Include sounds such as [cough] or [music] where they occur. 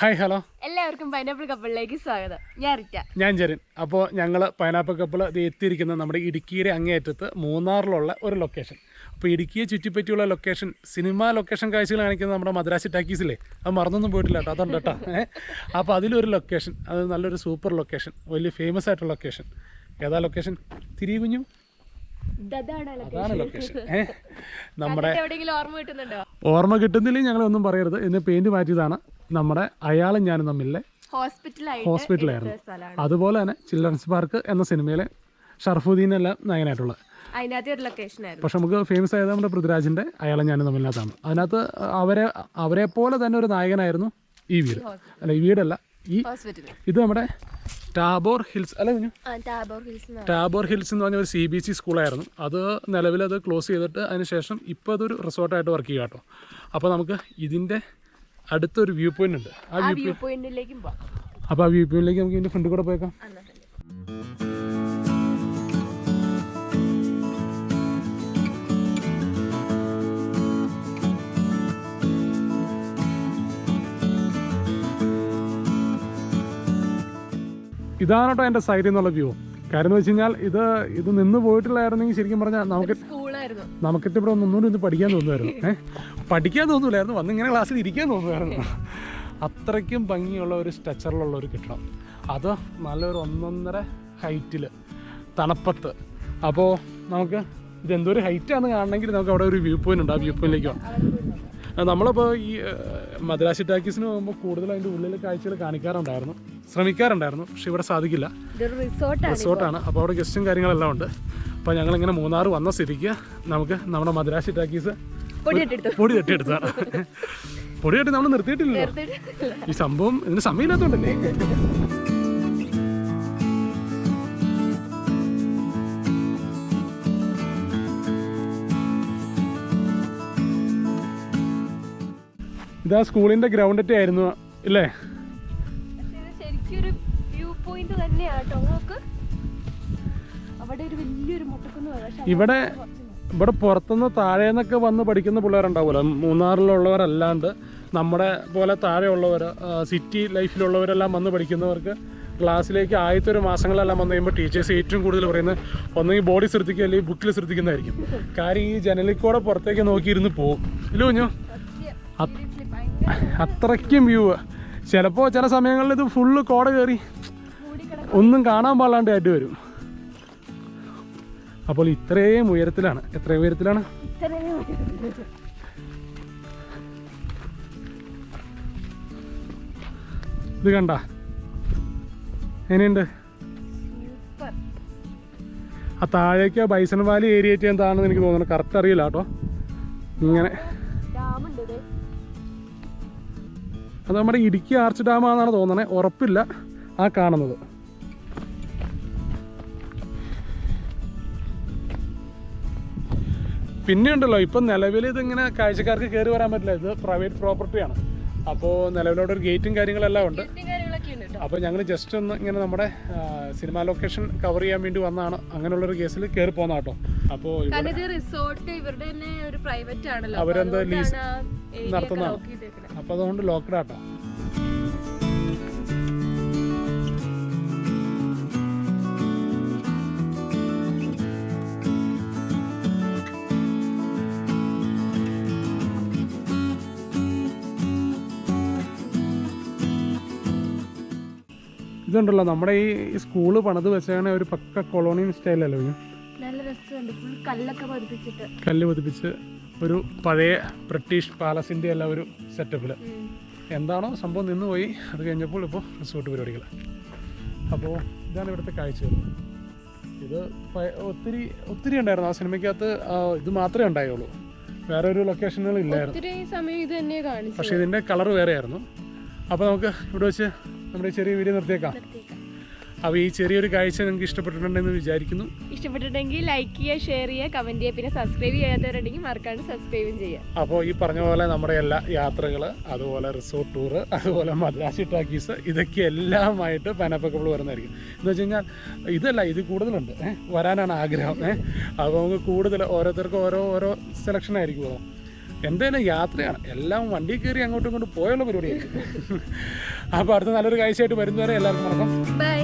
Hi hello. എല്ലാവർക്കും pineapple കപ്പിളിലേക്ക് സ്വാഗതം. ഞാൻ റിറ്റ. ഞാൻ ജരൻ അപ്പോൾ ഞങ്ങൾ പൈനാപ്പിൾ കപ്പിൾ എത്തിയിരിക്കുന്നത് നമ്മുടെ ഇടുക്കിയുടെ അങ്ങേയറ്റത്ത് മൂന്നാറിലുള്ള ഒരു ലൊക്കേഷൻ അപ്പോൾ ഇടുക്കിയെ ചുറ്റിപ്പറ്റിയുള്ള ലൊക്കേഷൻ സിനിമ ലൊക്കേഷൻ കാഴ്ചകൾ കാണിക്കുന്നത് നമ്മുടെ മദ്രാസി ടാക്കീസിലേ അത് മറന്നൊന്നും പോയിട്ടില്ല കേട്ടോ. അതുണ്ട് കേട്ടോ. അപ്പോൾ അതിലൊരു ലൊക്കേഷൻ അത് നല്ലൊരു സൂപ്പർ ലൊക്കേഷൻ വലിയ ഫേമസ് ആയിട്ടുള്ള ലൊക്കേഷൻ ഏതാ ലൊക്കേഷൻ തിരി കുഞ്ഞു അതാണ് ലൊക്കേഷൻ നമ്മുടെ ഓർമ്മ കിട്ടുന്നില്ല ഞങ്ങളൊന്നും പറയരുത്. ഇന്ന് പെയിന്റ് മാറ്റിയതാണ്. നമ്മുടെ അയാളും ഞാനും തമ്മിലെ ഹോസ്പിറ്റലായിരുന്നു. അതുപോലെ തന്നെ ചിൽഡ്രൻസ് പാർക്ക് എന്ന സിനിമയിലെ ഷർഫുദ്ദീൻ എല്ലാം നയനായിട്ടുള്ളത് പക്ഷെ നമുക്ക് ഫേമസ് ആയത് നമ്മുടെ പൃഥ്വിരാജിന്റെ അയാളും ഞാനും തമ്മിലിനകത്താണ്. അതിനകത്ത് അവരെ അവരെ പോലെ തന്നെ ഒരു നായകനായിരുന്നു ഈ വീട്. അല്ല ഈ വീടല്ല ഈ ഇത് നമ്മുടെ ടാബോർ ഹിൽസ് അല്ല കുഞ്ഞു? ടാബോർ ഹിൽസ് ടാബോർ ഹിൽസ് എന്ന് പറഞ്ഞ ഒരു സി ബി എസ് ഇ സ്കൂളായിരുന്നു അത് നിലവിൽ അത് ക്ലോസ് ചെയ്തിട്ട് അതിനുശേഷം ഇപ്പോൾ അതൊരു റിസോർട്ടായിട്ട് വർക്ക് ചെയ്യുക കേട്ടോ. അപ്പോൾ നമുക്ക് ഇതിന്റെ അടുത്തൊരു വ്യൂ പോയിന്റ് ഉണ്ട്. ആ വ്യൂ പോയിന്റിലേക്കും പോവാം. അപ്പോൾ ആ വ്യൂ പോയിന്റിലേക്ക് നമുക്ക് ഇതിന്റെ ഫ്രണ്ട് കൂടെ പോയേക്കാം. ഇതാണ് കേട്ടോ എന്റെ സൈഡിൽ നിന്നുള്ള വ്യൂ കാര്യം എന്ന് വെച്ച് കഴിഞ്ഞാൽ ഇത് ഇത് നിന്ന് പോയിട്ടില്ലായിരുന്നെങ്കിൽ ശരിക്കും പറഞ്ഞാൽ നമുക്ക് നമുക്കിട്ട് ഇവിടെ ഒന്ന് ഒന്നുകൂടി ഒന്ന് പഠിക്കാൻ തോന്നുമായിരുന്നു. ഏഹ് പഠിക്കാൻ തോന്നൂലായിരുന്നു. വന്ന് ഇങ്ങനെ ക്ലാസ്സിൽ ഇരിക്കാൻ തോന്നുമായിരുന്നു. അത്രയ്ക്കും ഭംഗിയുള്ള ഒരു സ്ട്രക്ചറിലുള്ള ഒരു കെട്ടിടം. അത് നല്ലൊരു ഒന്നൊന്നര ഹൈറ്റിൽ തണുപ്പത്ത്. അപ്പോൾ നമുക്ക് ഇത് എന്തോ ഹൈറ്റാണ് കാണണമെങ്കിൽ നമുക്ക് അവിടെ ഒരു വ്യൂ പോയിന്റ് ഉണ്ട്. ആ വ്യൂ പോയിന്റിലേക്ക് പോകാം നമ്മളിപ്പോൾ ഈ മദ്രാസി ടാക്കീസിന് പോകുമ്പോൾ കൂടുതൽ അതിന്റെ ഉള്ളിൽ കാഴ്ചകൾ കാണിക്കാറുണ്ടായിരുന്നു. ശ്രമിക്കാറുണ്ടായിരുന്നു. പക്ഷെ ഇവിടെ സാധിക്കില്ല. റിസോർട്ടാണ് അപ്പോൾ അവിടെ ഗസ്റ്റും കാര്യങ്ങളെല്ലാം ഉണ്ട്. അപ്പോൾ ഞങ്ങളിങ്ങനെ മൂന്നാർ വന്ന സ്ഥിതിക്ക് നമുക്ക് നമ്മുടെ മദ്രാസി ടാക്കീസ് പൊടി തട്ടിയെടുത്താണ് പൊടി തട്ടി നമ്മൾ നിർത്തിയിട്ടില്ലല്ലോ. ഈ സംഭവം ഇതിന് സമയമില്ലാത്തതുകൊണ്ടല്ലേ ഇതാ സ്കൂളിന്റെ ഗ്രൗണ്ട് ആയിരുന്നു ഇല്ലേ ശരിക്കും വ്യൂ പോയിന്റ് ഇവിടെ ഇവിടെ പുറത്തുനിന്ന് താഴേന്നൊക്കെ വന്ന് പഠിക്കുന്ന പിള്ളേരുണ്ടാവുമല്ലോ. മൂന്നാറിലുള്ളവരല്ലാണ്ട് നമ്മുടെ പോലെ താഴെയുള്ളവർ സിറ്റി ലൈഫിലുള്ളവരെല്ലാം വന്ന് പഠിക്കുന്നവർക്ക് ക്ലാസ്സിലേക്ക് ആദ്യത്തെ ഒരു മാസങ്ങളെല്ലാം വന്നു കഴിയുമ്പോൾ ടീച്ചേഴ്സ് ഏറ്റവും കൂടുതൽ പറയുന്നത് ഒന്നെങ്കിൽ ബോഡി ശ്രദ്ധിക്കുക അല്ലെങ്കിൽ ബുക്കിൽ ശ്രദ്ധിക്കുന്നതായിരിക്കും. കാര്യം ഈ ജനലിൽ കൂടെ പുറത്തേക്ക് നോക്കിയിരുന്ന് പോകും. ഇല്ല കുഞ്ഞു? [laughs] അത്രയ്ക്കും വ്യൂ ചിലപ്പോൾ ചില സമയങ്ങളിൽ ഇത് ഫുള്ള് കോട കയറി ഒന്നും കാണാൻ പാടില്ലാണ്ട് ആയിട്ട് വരും. അപ്പോൾ ഇത്രയും ഉയരത്തിലാണ്. എത്ര ഉയരത്തിലാണ്? ഇത് കണ്ട? എങ്ങനെയുണ്ട്? ആ താഴേക്ക് ബൈസൺ വാലി ഏരിയേറ്റ് എന്താണെന്ന് എനിക്ക് തോന്നുന്നു. കറക്റ്റ് അറിയില്ല കേട്ടോ. ഇങ്ങനെ. അത് നമ്മുടെ ഇടുക്കി ആർച്ച് ഡാമാണെന്നാണ് തോന്നണേ. ഉറപ്പില്ല. ആ കാണുന്നത്. പിന്നെ ഉണ്ടല്ലോ ഇപ്പം നിലവിൽ ഇതിങ്ങനെ കാഴ്ചക്കാർക്ക് കയറി വരാൻ പറ്റില്ല. ഇത് പ്രൈവറ്റ് പ്രോപ്പർട്ടിയാണ് അപ്പോൾ നിലവിലോട്ട് ഒരു ഗേറ്റും കാര്യങ്ങളെല്ലാം ഉണ്ട്. അപ്പോൾ ഞങ്ങൾ ജസ്റ്റ് ഒന്ന് ഇങ്ങനെ നമ്മുടെ സിനിമ ലൊക്കേഷൻ കവർ ചെയ്യാൻ വേണ്ടി വന്നതാണ്. അങ്ങനെയുള്ളൊരു കേസിൽ കയറി പോകുന്ന കേട്ടോ അപ്പോൾ റിസോർട്ട് ഇവരുടെ തന്നെ ഒരു പ്രൈവറ്റ് ആണല്ലോ. അവരെന്താ ലീസ് നടത്തുന്ന നടത്തുന്നതാണ്. അപ്പോൾ അതുകൊണ്ട് ലോക്കഡ് ആട്ടോ ഇതുണ്ടല്ലോ നമ്മുടെ ഈ സ്കൂൾ പണിത് വെച്ചാൽ ഒരു പക്ക കൊളോണിയൻ സ്റ്റൈലല്ലോ കല്ല് പതിപ്പിച്ച് ഒരു പഴയ ബ്രിട്ടീഷ് പാലസിന്റെ എല്ലാം ഒരു സെറ്റപ്പിൽ എന്താണോ സംഭവം നിന്ന് പോയി അത് കഴിഞ്ഞപ്പോൾ ഇപ്പോൾ റിസോർട്ട് പരിപാടികൾ അപ്പോൾ ഇതാണ് ഇവിടുത്തെ കാഴ്ചകൾ ഇത് ഒത്തിരി ഒത്തിരി ഉണ്ടായിരുന്നു. ആ സിനിമയ്ക്കകത്ത് ഇത് മാത്രമേ ഉണ്ടായുള്ളൂ. വേറെ ഒരു ലൊക്കേഷനുകൾ ഇല്ലായിരുന്നു പക്ഷേ ഇതിന്റെ കളർ വേറെയായിരുന്നു. അപ്പോൾ നമുക്ക് ഇവിടെ വെച്ച് നമ്മുടെ ചെറിയ വീഡിയോ നിർത്തിയേക്കാം. അപ്പോൾ ഈ ചെറിയൊരു കാഴ്ച നിങ്ങൾക്ക് ഇഷ്ടപ്പെട്ടിട്ടുണ്ടെന്ന് വിചാരിക്കുന്നു. ഇഷ്ടപ്പെട്ടിട്ടുണ്ടെങ്കിൽ ലൈക്ക് ചെയ്യുക ഷെയർ ചെയ്യുക കമന്റ് ചെയ്യുക പിന്നെ സബ്സ്ക്രൈബ് ചെയ്യാത്തവരുണ്ടെങ്കിൽ മറക്കാണ്ട് സബ്സ്ക്രൈബും ചെയ്യുക. അപ്പോൾ ഈ പറഞ്ഞ പോലെ നമ്മുടെ എല്ലാ യാത്രകൾ അതുപോലെ റിസോർട്ട് ടൂറ് അതുപോലെ മദ്രാസി ടാക്കീസ് ഇതൊക്കെ എല്ലാമായിട്ട് പനപ്പക്കപ്പിൾ വരുന്നതായിരിക്കും. എന്ന് വെച്ച് കഴിഞ്ഞാൽ ഇതല്ല ഇത് കൂടുതലുണ്ട്. ഏഹ് വരാനാണ് ആഗ്രഹം. ഏഹ് അപ്പോൾ നമുക്ക് കൂടുതൽ ഓരോരുത്തർക്കും ഓരോ ഓരോ സെലക്ഷൻ ആയിരിക്കുമല്ലോ. എന്തായാലും യാത്രയാണ്. എല്ലാം വണ്ടി കയറി അങ്ങോട്ടും ഇങ്ങോട്ടും പോയുള്ള പരിപാടിയായിരിക്കും. അപ്പോൾ അടുത്ത നല്ലൊരു കാഴ്ചയായിട്ട് വരുന്നവരെ എല്ലാവർക്കും വണക്കം. ബൈ